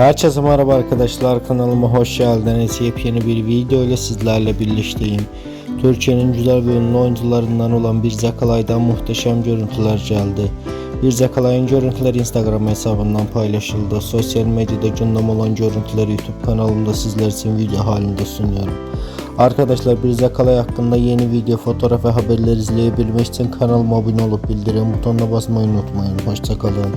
Herkese merhaba arkadaşlar kanalıma hoş geldiniz. Yepyeni bir video ile sizlerle birlikteyim. Türkiye'nin güzel ve ünlü oyuncularından olan Bir Zakalay'dan muhteşem görüntüler geldi. Bir Zakalay'ın görüntüleri Instagram hesabından paylaşıldı. Sosyal medyada gündem olan görüntüleri YouTube kanalımda sizler için video halinde sunuyorum. Arkadaşlar Bir Zakalay hakkında yeni video, fotoğraf ve haberler izleyebilmek için kanalıma abone olup bildirim butonuna basmayı unutmayın. Hoşçakalın.